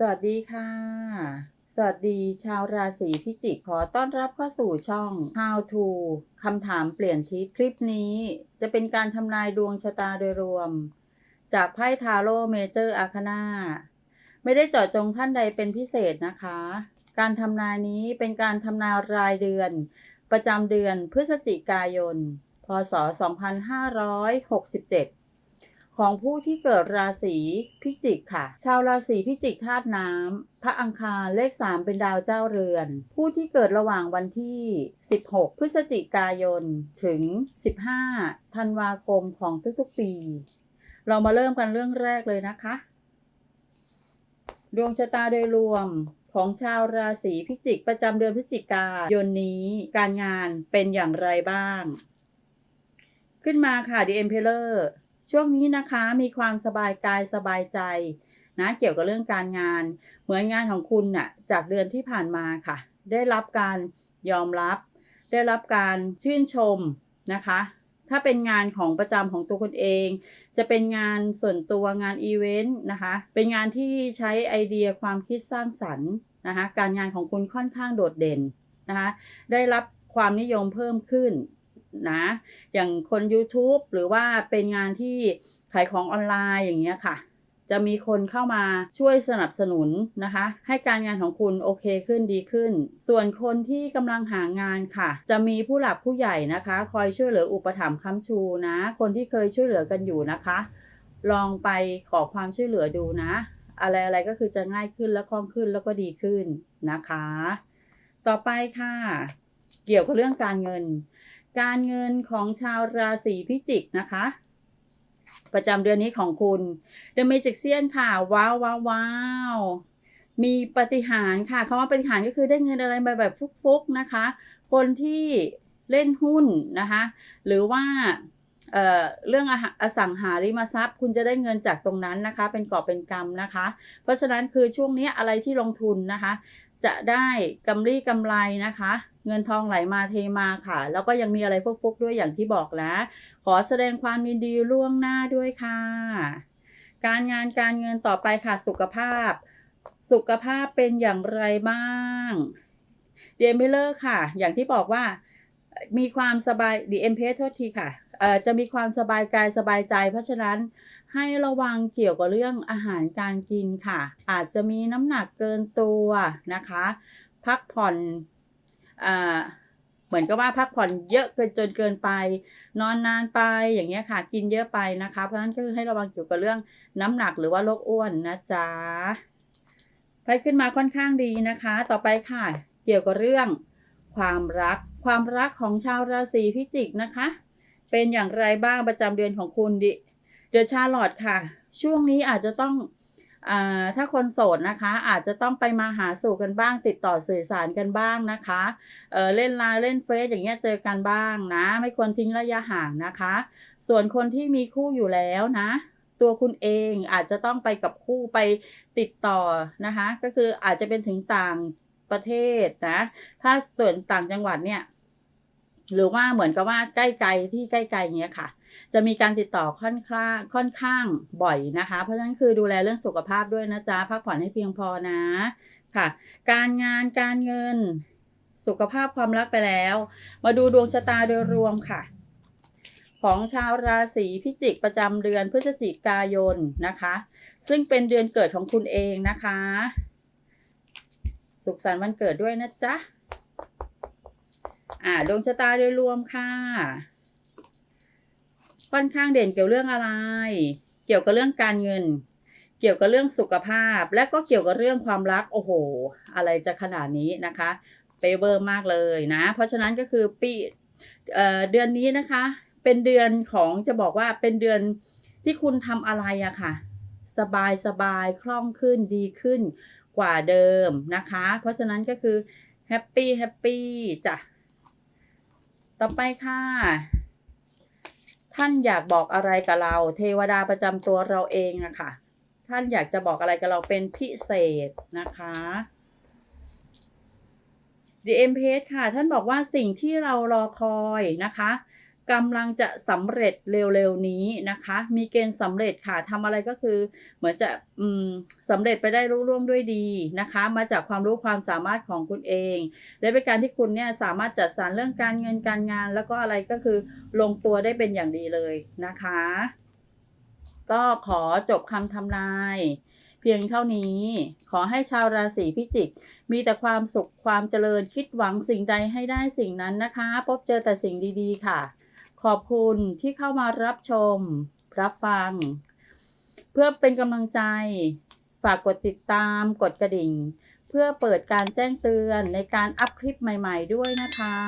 สวัสดีค่ะ สวัสดีชาวราศีพิจิกขอต้อนรับเข้าสู่ช่อง How to คำถามเปลี่ยนทิศคลิปนี้จะเป็นการทำนายดวงชะตาโดยรวม จากไพ่ทาโร่เมเจอร์อาคานาไม่ได้เจาะจงท่านใดเป็นพิเศษนะคะ การทำนายนี้เป็นการทำนายรายเดือน ประจำเดือนพฤศจิกายน พศ 2567 ของผู้ที่เกิดราศีพิจิกค่ะ ชาวราศีพิจิกธาตุน้ำพระอังคารเลข 3 เป็นดาวเจ้าเรือน ผู้ที่เกิดระหว่างวันที่ 16 พฤศจิกายน ถึง 15 ธันวาคมของทุกๆปี เรามาเริ่มกันเรื่องแรกเลยนะคะ ดวงชะตาโดยรวมของชาวราศีพิจิกประจำเดือนพฤศจิกายนนี้การงานเป็นอย่างไรบ้าง ขึ้นมาค่ะ The Emperor ช่วงนี้นะคะมีความสบายกายสบายใจนะเกี่ยวกับเรื่องการงาน เหมือนงานของคุณน่ะจากเดือนที่ผ่านมาค่ะ ได้รับการยอมรับ ได้รับการชื่นชมนะคะ ถ้าเป็นงานของประจำของตัวคุณเอง จะเป็นงานส่วนตัวงานอีเวนต์นะคะเป็นงานที่ใช้ไอเดียความคิดสร้างสรรค์นะคะการงานของคุณค่อนข้างโดดเด่นนะคะได้รับความนิยมเพิ่มขึ้น นะ อย่างคน YouTube หรือว่าเป็นงานที่ขายของออนไลน์อย่างเงี้ยค่ะ จะมีคนเข้ามาช่วยสนับสนุนนะคะ ให้การงานของคุณโอเคขึ้นดีขึ้น ส่วนคนที่กำลังหางานค่ะ จะมีผู้หลักผู้ใหญ่นะคะ คอยช่วยเหลืออุปถัมภ์ค้ำชูนะ คนที่เคยช่วยเหลือกันอยู่นะคะ ลองไปขอความช่วยเหลือดูนะ อะไรอะไรก็คือจะง่ายขึ้นและคล่องขึ้นแล้วก็ดีขึ้นนะคะ ต่อไปค่ะ เกี่ยวกับเรื่องการเงิน การเงินของชาวราศีพิจิกนะคะ ประจำเดือนนี้ของคุณ The Magician ค่ะ ว้าวว้าวว้าวมีปฏิหารค่ะคำว่าปฏิหารก็คือได้เงินอะไรมาแบบฟุกๆนะคะ คนที่เล่นหุ้นนะคะ หรือว่าเเรื่องออสังหาริมทรัพย์ คุณจะได้เงินจากตรงนั้นนะคะ เป็นกอบเป็นกำนะคะ เพราะฉะนั้นคือช่วงนี้อะไรที่ลงทุนนะคะ จะได้กำไรกำไรนะคะ เงินทองไหลมาเทมาค่ะ แล้วก็ยังมีอะไรฟุกๆด้วยอย่างที่บอกแล้ว ขอแสดงความยินดีล่วงหน้าด้วยค่ะ การงานการเงินต่อไปค่ะสุขภาพ สุขภาพเป็นอย่างไรบ้างเดมเบลเลอร์ค่ะ อย่างที่บอกว่ามีความสบายดีเอ็มเพโทษทีค่ะ จะมีความสบายกายสบายใจ เพราะฉะนั้นให้ระวังเกี่ยวกับเรื่องอาหารการกินค่ะ อาจจะมีน้ำหนักเกินตัวนะคะ พักผ่อนเหมือนกับว่าพักผ่อนเยอะเกินจนเกินไป นอนนานไปอย่างเงี้ยค่ะ กินเยอะไปนะคะ เพราะฉะนั้นก็คือให้ระวังเกี่ยวกับเรื่องน้ำหนักหรือว่าโรคอ้วนนะจ๊ะไปขึ้นมาค่อนข้างดีนะคะ ต่อไปค่ะ เกี่ยวกับเรื่องความรัก ความรักของชาวราศีพิจิกนะคะ เป็นอย่างไรบ้างประจำเดือนของคุณดิเดอะชาร์ลอตค่ะ ช่วงนี้อาจจะต้องอ่าถ้าคนโสดนะคะ อาจจะต้องไปมาหาสู่กันบ้าง ติดต่อสื่อสารกันบ้างนะคะเออเล่นไลน์เล่นเฟซอย่างเงี้ยเจอกันบ้างนะ ไม่ควรทิ้งระยะห่างนะคะ ส่วนคนที่มีคู่อยู่แล้วนะ ตัวคุณเองอาจจะต้องไปกับคู่ไปติดต่อนะคะ ก็คืออาจจะเป็นถึงต่างประเทศนะ ถ้าส่วนต่างจังหวัดเนี่ย หรือว่าเหมือนกับว่าใกล้ไกลที่ใกล้ไกลเงี้ยค่ะ จะมีการติดต่อค่อนข้างค่อนข้างบ่อยนะคะ เพราะฉะนั้นคือดูแลเรื่องสุขภาพด้วยนะจ๊ะพักผ่อนให้เพียงพอนะค่ะ การงานการเงินสุขภาพความรักไปแล้ว มาดูดวงชะตาโดยรวมค่ะ ของชาวราศีพิจิกประจำเดือนพฤศจิกายนนะคะ ซึ่งเป็นเดือนเกิดของคุณเองนะคะ สุขสันต์วันเกิดด้วยนะจ๊ะ อ่าดวงชะตาโดยรวมค่ะ ค่อนข้างเด่นเกี่ยวเรื่องอะไร เกี่ยวกับเรื่องการเงิน เกี่ยวกับเรื่องสุขภาพ และก็เกี่ยวกับเรื่องความรัก โอ้โห อะไรจะขนาดนี้นะคะเฟเวอร์มากเลยนะ เพราะฉะนั้นก็คือปีเอ่อเดือนนี้นะคะ เป็นเดือนของจะบอกว่าเป็นเดือนที่คุณทำอะไรอะค่ะ สบายสบายคล่องขึ้นดีขึ้นกว่าเดิมนะคะ เพราะฉะนั้นก็คือแฮปปี้แฮปปี้จ้ะ ต่อไปค่ะ ท่านอยากบอกอะไรกับเรา เทวดาประจำตัวเราเองอะค่ะ ท่านอยากจะบอกอะไรกับเราเป็นพิเศษนะคะ The Empress ค่ะ ท่านบอกว่าสิ่งที่เรารอคอยนะคะ กำลังจะสำเร็จเร็วๆนี้นะคะ มีเกณฑ์สำเร็จค่ะทำอะไรก็คือ เหมือนจะสำเร็จไปได้รุ่ร่วงด้วยดีนะคะ มาจากความรู้ความสามารถของคุณเอง และเป็นการที่คุณเนี่ยสามารถจัดสรรเรื่องการเงินการงาน แล้วก็อะไรก็คือลงตัวได้เป็นอย่างดีเลยนะคะ ก็ขอจบคำทำนายเพียงเท่านี้ ขอให้ชาวราศีพิจิก มีแต่ความสุขความเจริญคิดหวังสิ่งใดให้ได้สิ่งนั้นนะคะ พบเจอแต่สิ่งดีๆค่ะ ขอบคุณที่เข้ามารับชม รับฟัง เพื่อเป็นกำลังใจ ฝากกดติดตาม กดกระดิ่ง เพื่อเปิดการแจ้งเตือนในการอัพคลิปใหม่ ๆ ด้วยนะคะ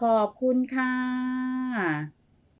ขอบคุณค่ะ